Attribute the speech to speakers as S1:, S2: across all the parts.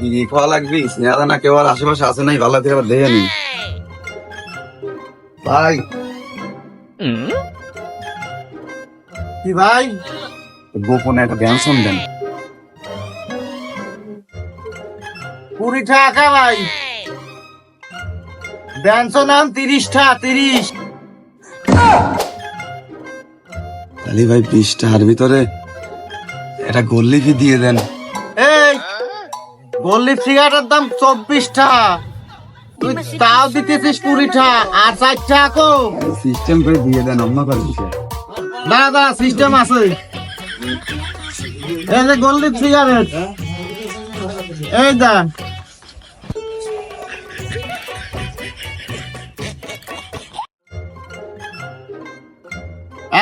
S1: বিড়ি খাওয়া লাগবি স্নেহা না কেউ আর আশেপাশে আছে নাই, ভালো আবার দেখে নি। ভাই।
S2: কি ভাই?
S1: গোপনে একটা ব্যঞ্জন দেন
S2: কুড়ি টাকা ভাই। ব্যঞ্জন নাম তিরিশটা তিরিশ।
S1: তাহলে ভাই বিশটার ভিতরে এটা গল্লি কি দিয়ে দেন।
S2: এই গল্লি সিগারেটের দাম চব্বিশটা। তুই তাও দিতেছিস কুড়িটা আর চার টাকা কম।
S1: সিস্টেম করে দিয়ে দেন অন্য করে
S2: দাঁড়া দাঁড়া সিস্টেম আছে। এই যে গল্লি সিগারেট এই দা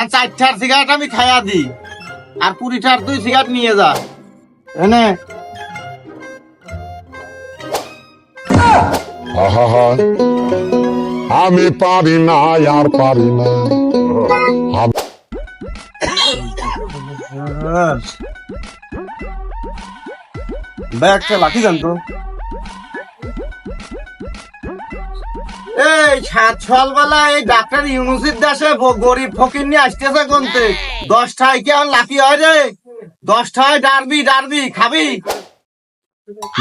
S2: হ্যাঁ চারটার সিগারেট আমি খাইয়া দিই। আর কুড়িটার তুই সিগারেট নিয়ে যা। এনে।
S3: আমি পারি না আর পারি না।
S1: একটা লাঠি দেন
S2: এই সাত সকালবেলা এই ডাক্তার ইউনুসির দাসে গরিব ফকির নিয়ে আসতেছে কোনতে দশটায় কি আর লাকি হয় রে? দশটায় ডারবি ডারবি খাবি?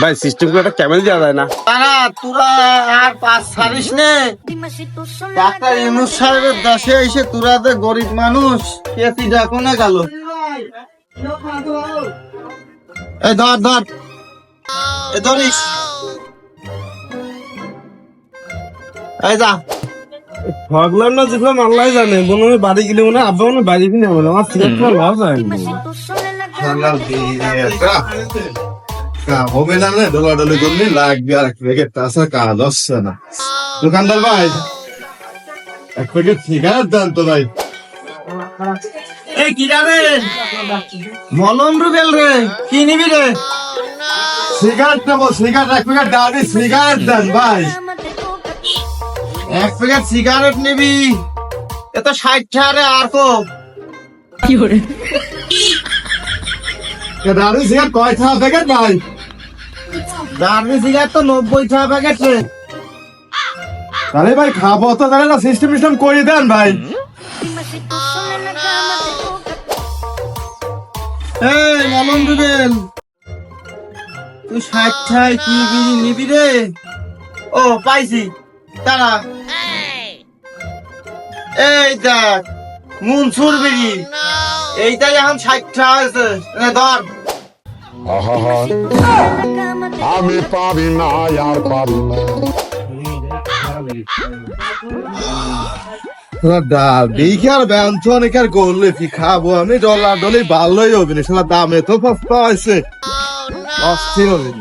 S4: ভাই সিস্টেম দেওয়া যায় না।
S2: তারা তোরা আর পাঁচ ছাড়িস নে। ডাক্তার ইউনুস সাহেবের দেশে এসে তোরা তো গরিব মানুষ কেসি ডাকুনে গেল এই ধর ধর। এই ধরিস। এই যা।
S4: ভাগলাম না যেগুলো আল্লাহ জানে। বোন আমি বাড়ি গেলে মনে আব্বা মনে বাড়ি কিনে বলে আমার সিগারেট খাওয়া লস হয়
S5: হবে না না ডলাডলি করলে লাগবে আর এক প্যাকেট। তাছাড়া কাজ হচ্ছে না। দোকানদার ভাই এক প্যাকেট সিগারেট দেন তো ভাই।
S2: এই কি রে? মলম রুবেল রে কি নিবি রে?
S5: সিগারেট নেব সিগারেট এক প্যাকেট ডাবি সিগারেট দেন ভাই।
S2: এক প্যাকেট সিগারেট নিবি। এ তো ষাট টাকা আর কো
S5: ডাবি সিগারেট কয় টাকা প্যাকেট ভাই?
S2: দামি সিগারেট তো নব্বই টাকা প্যাকেট রে।
S5: তাহলে ভাই খাব তো তাহলে না সিস্টেম সিস্টেম করে দেন ভাই।
S2: এই মলম রুবেল তুই ষাট টাকায় কি বিড়ি নিবি রে? ও পাইছি। তারা এই দেখ মুনসুর বিড়ি। এইটাই এখন ষাট টাকা ধর।
S3: আমি পারি না আর পারি না।
S5: ডাবি কি আর ব্যঞ্জন আর করলে কি খাব। আমি ডলার ডলি ভালোই হবে না সালা দামে তো সস্তা হয়েছে অস্থির হবে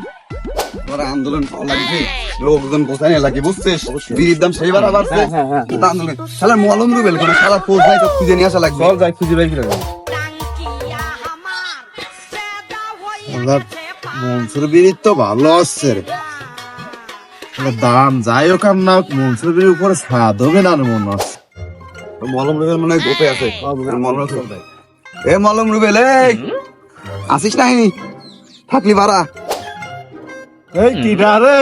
S1: আন্দোলন করা লাগবে। লোকজন বোঝানি লাগে বুঝছিস? বিড়ির দাম সেইবার আবার আন্দোলন মলম রুবেল কোনো শালা পোষ নাই তো খুঁজে নিয়ে আসা লাগবে।
S4: চল যাই খুঁজে
S5: মনসুর বিড়ির তো ভালো আসছে রে। দাম যাই হোক আর না মনসুর বিড়ির উপরে স্বাদ হবে না মনে হচ্ছে
S1: মলম রুবেল মনে হয় গোপে আছে। মলম এ মলম রুবেল এই! আসিস নাই থাকলি ভাড়া।
S5: এই কিটা রে!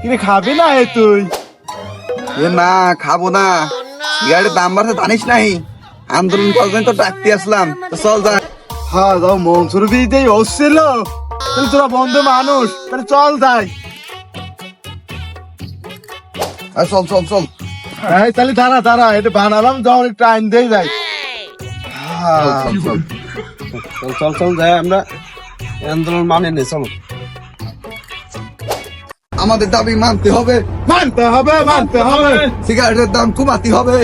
S5: কিনে খাবি না এ তুই?
S1: এ না খাব না। সিগারেটের দাম বাড়ছে জানিস নাই? আন্দোলন করার তো ডাকতে আসলাম। তো চল যা।
S5: হ্যাঁ যাও মনসুর বিড়িতেই হচ্ছিল তাহলে তোরা বন্ধু মানুষ তাহলে চল যাই।
S1: চল চল চল।
S5: এই তাহলে দাঁড়া দাঁড়া এটা বানালাম যাও একটু আইন দিয়ে যাই।
S1: চল, চল, চল।
S4: চল চল চল যাই আমরা। আন্দোলন মানে নে চলো।
S1: আমাদের দাবি মানতে হবে।
S5: মানতে হবে মানতে হবে।
S1: সিগারেটের দাম কমাতে
S5: হবে।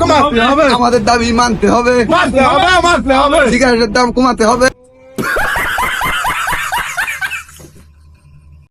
S5: কমাতে হবে
S1: আমাদের দাবি মানতে হবে।
S5: মানতে হবে মানতে হবে।
S1: সিগারেটের দাম কমাতে হবে।